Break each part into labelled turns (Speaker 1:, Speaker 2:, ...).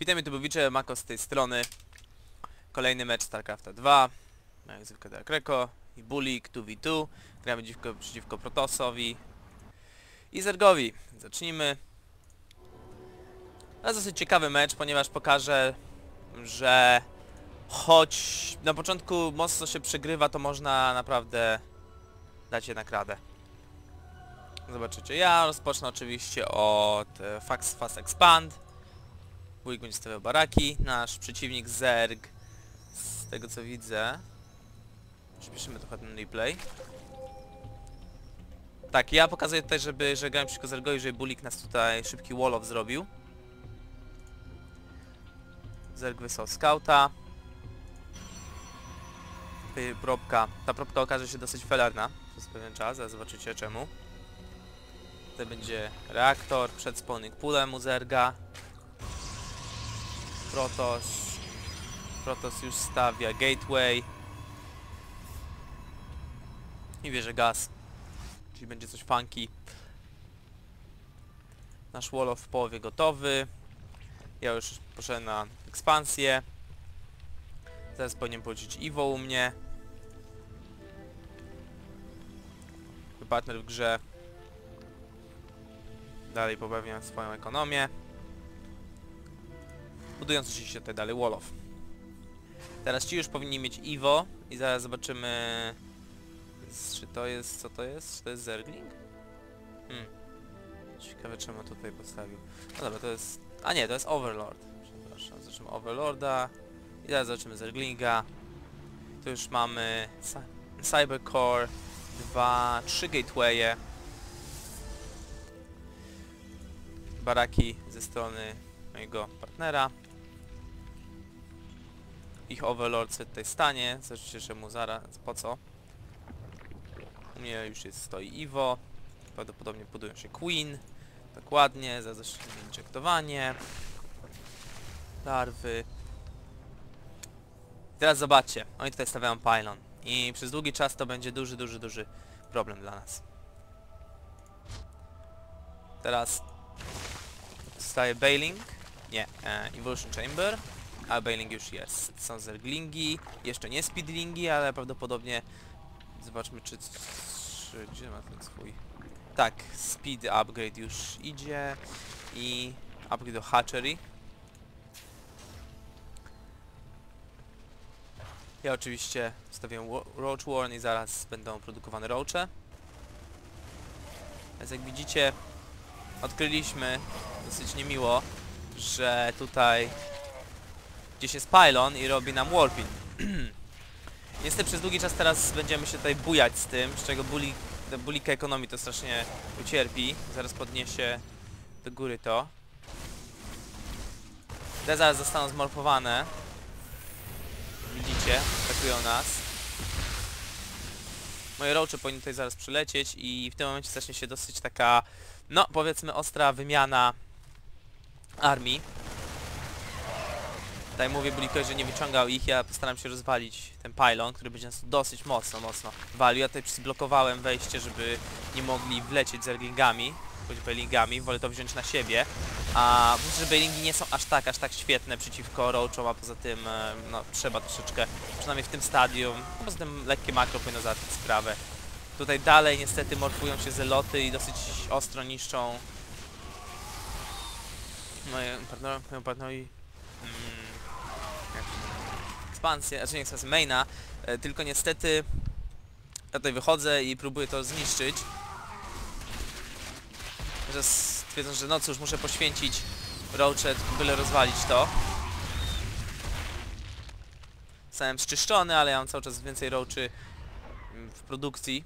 Speaker 1: Witam YouTubeowicze, Mako z tej strony. Kolejny mecz StarCrafta 2. Jak zwykle Dark Reko i Bulik 2v2. Gramy dziwko, przeciwko Protosowi i Zergowi. Zacznijmy. To jest dosyć ciekawy mecz, ponieważ pokażę, że choć na początku mocno się przegrywa, to można naprawdę dać jednak radę. Zobaczycie. Ja rozpocznę oczywiście od e, Fax Fast Expand. Będzie stawiał baraki. Nasz przeciwnik Zerg, z tego co widzę... Przyspieszymy trochę ten replay. Tak, ja pokazuję tutaj, żeby, że grałem przeciwko Zergowi, żeby Bulik nas tutaj szybki wall-off zrobił. Zerg wysłał. Tutaj Probka. Ta probka okaże się dosyć felarna przez pewien czas, zobaczycie czemu. Tutaj będzie reaktor przed spawning poolem u Zerga. Protos. Protos już stawia gateway. I bierze gaz. Czyli będzie coś funky. Nasz wall w połowie gotowy. Ja już poszedłem na ekspansję. Zaraz powinien policzyć Iwo u mnie. Partner w grze. Dalej poprawia swoją ekonomię budując oczywiście tutaj dalej Wall of. Teraz ci już powinni mieć Iwo i zaraz zobaczymy czy to jest, co to jest? Czy to jest Zergling? Hmm. Ciekawe czemu tutaj postawił. No dobra, to jest... A nie, to jest Overlord. Przepraszam, zobaczymy Overlorda i zaraz zobaczymy Zerglinga. Tu już mamy Cy Cybercore, dwa, trzy gatewaye. Baraki ze strony mojego partnera ich overlord sobie tutaj stanie. Zobaczycie czemu zaraz, po co. U mnie już jest, stoi Iwo. Prawdopodobnie budują się Queen. Dokładnie, za zaczniemy injektowanie. Larwy. Teraz zobaczcie, oni tutaj stawiają pylon. I przez długi czas to będzie duży, duży, duży problem dla nas. Teraz staje Bailing. Nie, e, Evolution Chamber. A Bailing już jest. Są zerglingi, jeszcze nie speedlingi, ale prawdopodobnie zobaczmy czy, czy gdzie ma ten swój tak, speed upgrade już idzie i upgrade do hatchery. Ja oczywiście wstawiam roach warn i zaraz będą produkowane roache. Więc jak widzicie odkryliśmy dosyć niemiło, że tutaj gdzieś jest pylon i robi nam warping. Niestety przez długi czas teraz będziemy się tutaj bujać z tym, z czego buli, bulika ekonomii to strasznie ucierpi. Zaraz podniesie do góry to. Te zaraz zostaną zmorfowane. Widzicie, atakują nas. Moje roache powinny tutaj zaraz przylecieć i w tym momencie zacznie się dosyć taka, no powiedzmy ostra wymiana armii. Tutaj mówię Bulikowi, że nie wyciągał ich, ja postaram się rozwalić ten pylon, który będzie nas dosyć mocno, mocno walił. Ja tutaj zblokowałem wejście, żeby nie mogli wlecieć z erlingami, choć bailingami, wolę to wziąć na siebie. A myślę, że bailingi nie są aż tak, aż tak świetne przeciwko roachom, a poza tym, e, no, trzeba troszeczkę, przynajmniej w tym stadium, no poza tym lekkie makro powinno załatwić sprawę. Tutaj dalej niestety morfują się zeloty i dosyć ostro niszczą moje partner, moją partnerowi mm, ekspansję, znaczy nie ekspansję, maina, e, tylko niestety ja tutaj wychodzę i próbuję to zniszczyć. Że stwierdzą, że no cóż, muszę poświęcić Roachet, byle rozwalić to. Zostałem zczyszczony, ale ja mam cały czas więcej Roachy mm, w produkcji.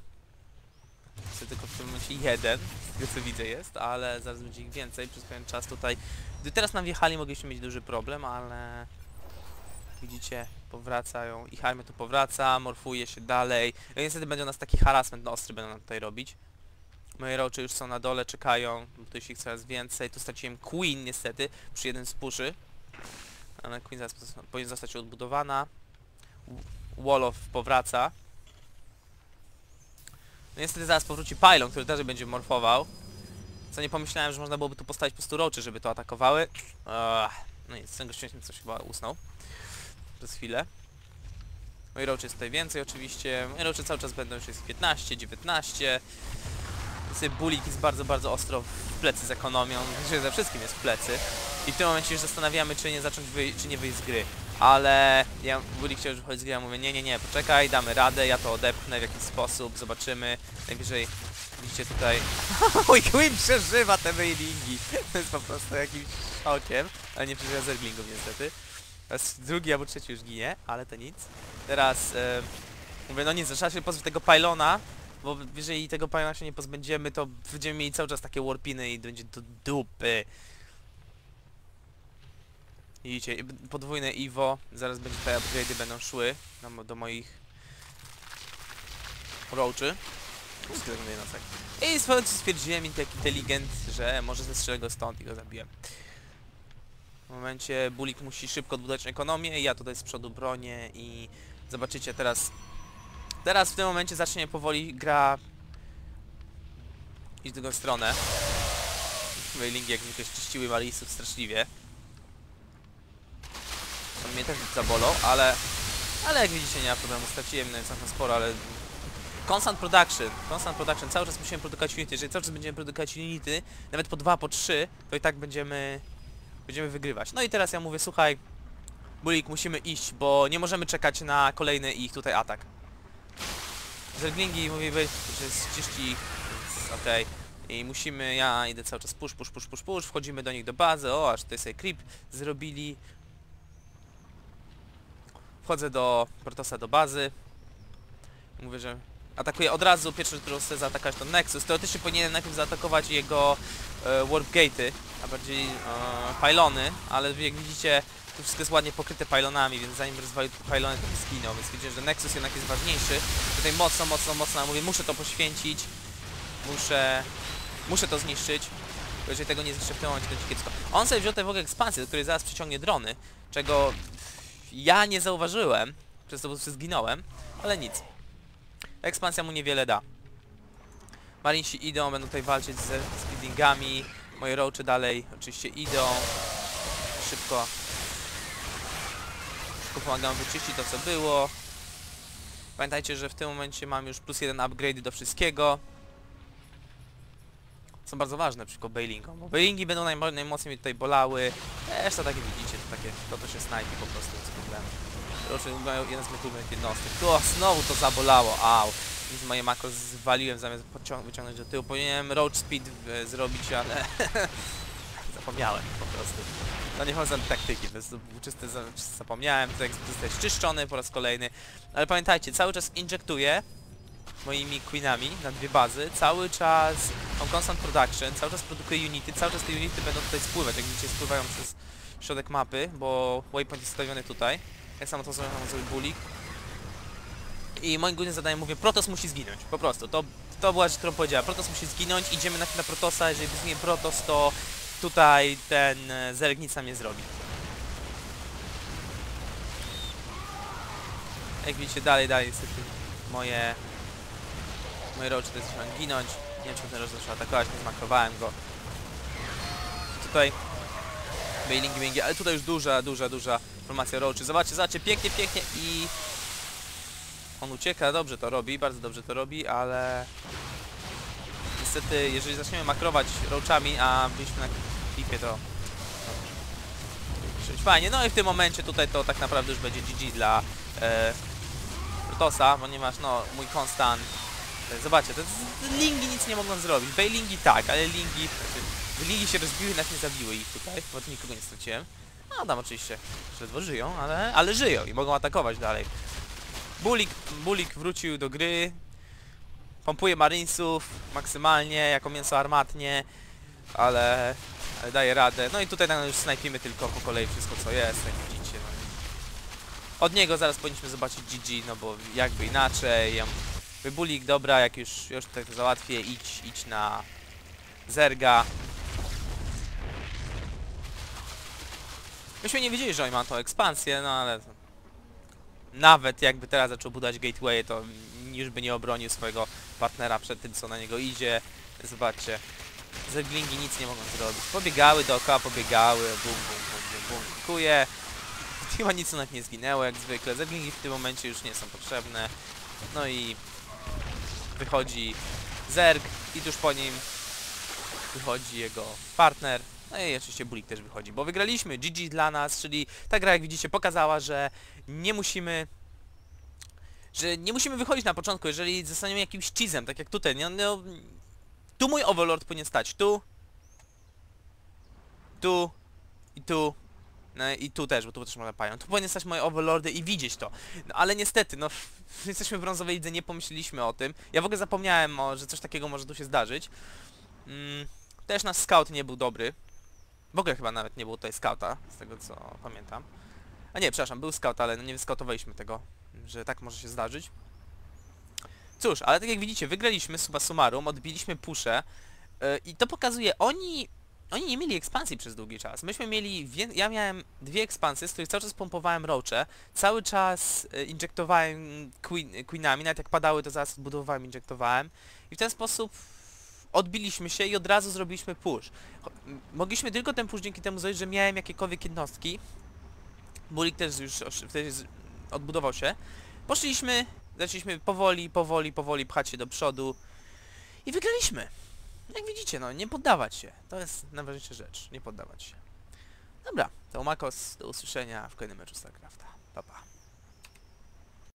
Speaker 1: Jest tylko w tym momencie jeden, z tego co widzę jest, ale zaraz będzie ich więcej przez pewien czas tutaj. Gdy teraz nam wjechali mogliśmy mieć duży problem, ale widzicie, powracają, ich armia tu powraca, morfuje się dalej. No i niestety będzie u nas taki harassment no, ostry będą nam tutaj robić. Moje rocze już są na dole, czekają, tu jest ich coraz więcej. Tu straciłem Queen niestety przy jednym z puszy. Ale Queen zaraz powinien zostać odbudowana. Wolof powraca. No niestety zaraz powróci Pylon, który też będzie morfował. Co nie pomyślałem, że można byłoby tu postawić po prostu roczy, żeby to atakowały. No nic, ten gościu coś chyba usnął. Przez chwilę. Moi roczy jest tutaj więcej oczywiście. Moi cały czas będą już jest 15, 19. Sobie bulik jest bardzo, bardzo ostro w plecy z ekonomią. Że ze wszystkim jest w plecy. I w tym momencie już zastanawiamy, czy nie zacząć wyjść, czy nie wyjść z gry. Ale ja bulik chciał już wychodzić z gry, ja mówię, nie, nie, nie, poczekaj, damy radę, ja to odepchnę w jakiś sposób, zobaczymy. Najwyżej widzicie tutaj... Queen przeżywa te mailingi. To jest po prostu jakimś szokiem, ale nie przeżywa zerglingów niestety. Teraz drugi albo trzeci już ginie, ale to nic. Teraz e, mówię, no nic, trzeba się pozbyć tego pylona, bo jeżeli tego pylona się nie pozbędziemy, to będziemy mieli cały czas takie warpiny i będzie do dupy. Widzicie, podwójne Iwo, zaraz będzie te upgrade'y będą szły do, do moich roaczy. I stwierdziłem inteligent, że może zestrzelę go stąd i go zabiłem. Momencie Bulik musi szybko odbudować ekonomię, ja tutaj z przodu bronię i zobaczycie teraz... Teraz w tym momencie zacznie powoli gra iść w drugą stronę. Wailingi jak zwykle czyściły Malisów straszliwie. On mnie też zabolał, ale... Ale jak widzicie nie ma problemu, straciłem no, całkiem sporo, ale... Constant Production, Constant Production, cały czas musimy produkować unity, jeżeli cały czas będziemy produkować unity, nawet po 2, po 3, to i tak będziemy... Będziemy wygrywać. No i teraz ja mówię, słuchaj... Bulik, musimy iść, bo nie możemy czekać na kolejny ich tutaj atak. Zerglingi mówiły, że 30, więc okej. I musimy, ja idę cały czas push, push, push, push, push, wchodzimy do nich do bazy, o, aż tutaj sobie creep zrobili. Wchodzę do Protosa do bazy. Mówię, że atakuję od razu, pierwszy, który chcę zaatakować to Nexus. Teoretycznie powinienem najpierw zaatakować jego e, warp gate'y, a bardziej e, pylony, ale jak widzicie, tu wszystko jest ładnie pokryte pylonami, więc zanim rozwalił pylony, to by zginął, więc widzicie, że Nexus jednak jest ważniejszy. Tutaj mocno, mocno, mocno, mówię, muszę to poświęcić, muszę, muszę to zniszczyć, bo jeżeli tego nie zniszczę w tym momencie, to kiepsko. On sobie wziął tę w ogóle ekspansję, do której zaraz przyciągnie drony, czego ja nie zauważyłem, przez to po prostu zginąłem, ale nic. Ekspansja mu niewiele da. Marinsi idą, będą tutaj walczyć ze speedingami, moje roache dalej oczywiście idą, szybko szybko pomagam wyczyścić to co było. Pamiętajcie, że w tym momencie mam już plus jeden upgrade do wszystkiego. Są bardzo ważne przeciwko bailingom, bo bailingi będą najmo najmocniej mnie tutaj bolały. Reszta takie widzicie, to takie, to to się snajpi po prostu, bez problemu. Proszę, mają jeden z ulubionych jednostek. Tu znowu to zabolało, au. Nic moje makro zwaliłem zamiast wyciągnąć do tyłu. Powinienem road speed e, zrobić, ale zapomniałem po prostu. No nie chodzę taktyki, to jest czysty zapomniałem, to jest czyszczony po raz kolejny. Ale pamiętajcie, cały czas injektuję moimi queenami na dwie bazy, cały czas mam constant production, cały czas produkuję unity, cały czas te unity będą tutaj spływać, jak widzicie spływają przez środek mapy, bo waypoint jest stawiony tutaj. Tak samo to zrobił zrobił Bulik. I moim głównym zadaniem mówię, Protos musi zginąć, po prostu. To, to była rzecz, którą powiedziała. Protos musi zginąć, idziemy na, na Protosa, jeżeli zginie Protos, to tutaj ten e, Zerg nic nam nie zrobi. Jak widzicie, dalej, dalej niestety moje... Moje roczy to zaczynają ginąć. Nie wiem, czy ten roż zaczął atakować, nie zmakrowałem go. Tutaj Bailingi, bailingi, ale tutaj już duża, duża, duża formacja roczy. Zobaczcie, zobaczcie, pięknie, pięknie i... On ucieka, dobrze to robi, bardzo dobrze to robi, ale... Niestety, jeżeli zaczniemy makrować roachami, a byliśmy na klipie, to... Fajnie, no i w tym momencie tutaj to tak naprawdę już będzie GG dla e, Protosa, ponieważ no, mój konstant... e, Zobaczcie, te lingi nic nie mogą zrobić. Bailingi tak, ale lingi... Znaczy, lingi się rozbiły, nas nie zabiły ich tutaj, bo nikogo nie straciłem. No tam oczywiście ledwo żyją, ale, ale żyją i mogą atakować dalej. Bulik, Bulik wrócił do gry. Pompuje Marinesów maksymalnie, jako mięso armatnie, ale, ale daje radę. No i tutaj tam już snajpimy tylko po kolei wszystko co jest, jak widzicie. No. Od niego zaraz powinniśmy zobaczyć GG, no bo jakby inaczej. Bulik, dobra, jak już, już to załatwię, idź, idź na Zerga. Myśmy nie wiedzieli, że oni mają tą ekspansję, no ale... Nawet jakby teraz zaczął budować gateway, to już by nie obronił swojego partnera przed tym, co na niego idzie. Zobaczcie. Zerglingi nic nie mogą zrobić. Pobiegały dookoła, pobiegały, bum, bum, bum, bum, bum. atakuje. Chyba nic nas nie zginęło jak zwykle. Zerglingi w tym momencie już nie są potrzebne. No i wychodzi Zerg i tuż po nim wychodzi jego partner. No i oczywiście Bulik też wychodzi, bo wygraliśmy. GG dla nas, czyli ta gra jak widzicie pokazała, że nie musimy że nie musimy wychodzić na początku, jeżeli zostaniemy jakimś cheesem, tak jak tutaj, nie, no, tu mój Overlord powinien stać, tu, tu i tu, no i tu też, bo tu też mamy pają. Tu powinien stać moje Overlordy i widzieć to. No ale niestety, no jesteśmy w brązowej lidze, nie pomyśleliśmy o tym. Ja w ogóle zapomniałem, o, że coś takiego może tu się zdarzyć. Mm, też nasz scout nie był dobry. W ogóle chyba nawet nie było tutaj scouta, z tego co pamiętam. A nie, przepraszam, był scout, ale no nie wyskautowaliśmy tego, że tak może się zdarzyć. Cóż, ale tak jak widzicie, wygraliśmy summa summarum, odbiliśmy puszę yy, i to pokazuje, oni oni nie mieli ekspansji przez długi czas. Myśmy mieli, ja miałem dwie ekspansje, z których cały czas pompowałem roache, cały czas e, injektowałem queen, queenami, nawet jak padały to zaraz odbudowywałem, injektowałem i w ten sposób odbiliśmy się i od razu zrobiliśmy push. Mogliśmy tylko ten push dzięki temu zrobić, że miałem jakiekolwiek jednostki. Bulik też już wtedy odbudował się. Poszliśmy, zaczęliśmy powoli, powoli, powoli pchać się do przodu i wygraliśmy. Jak widzicie, no nie poddawać się. To jest najważniejsza rzecz, nie poddawać się. Dobra, to Makos, do usłyszenia w kolejnym meczu StarCrafta. Pa, pa.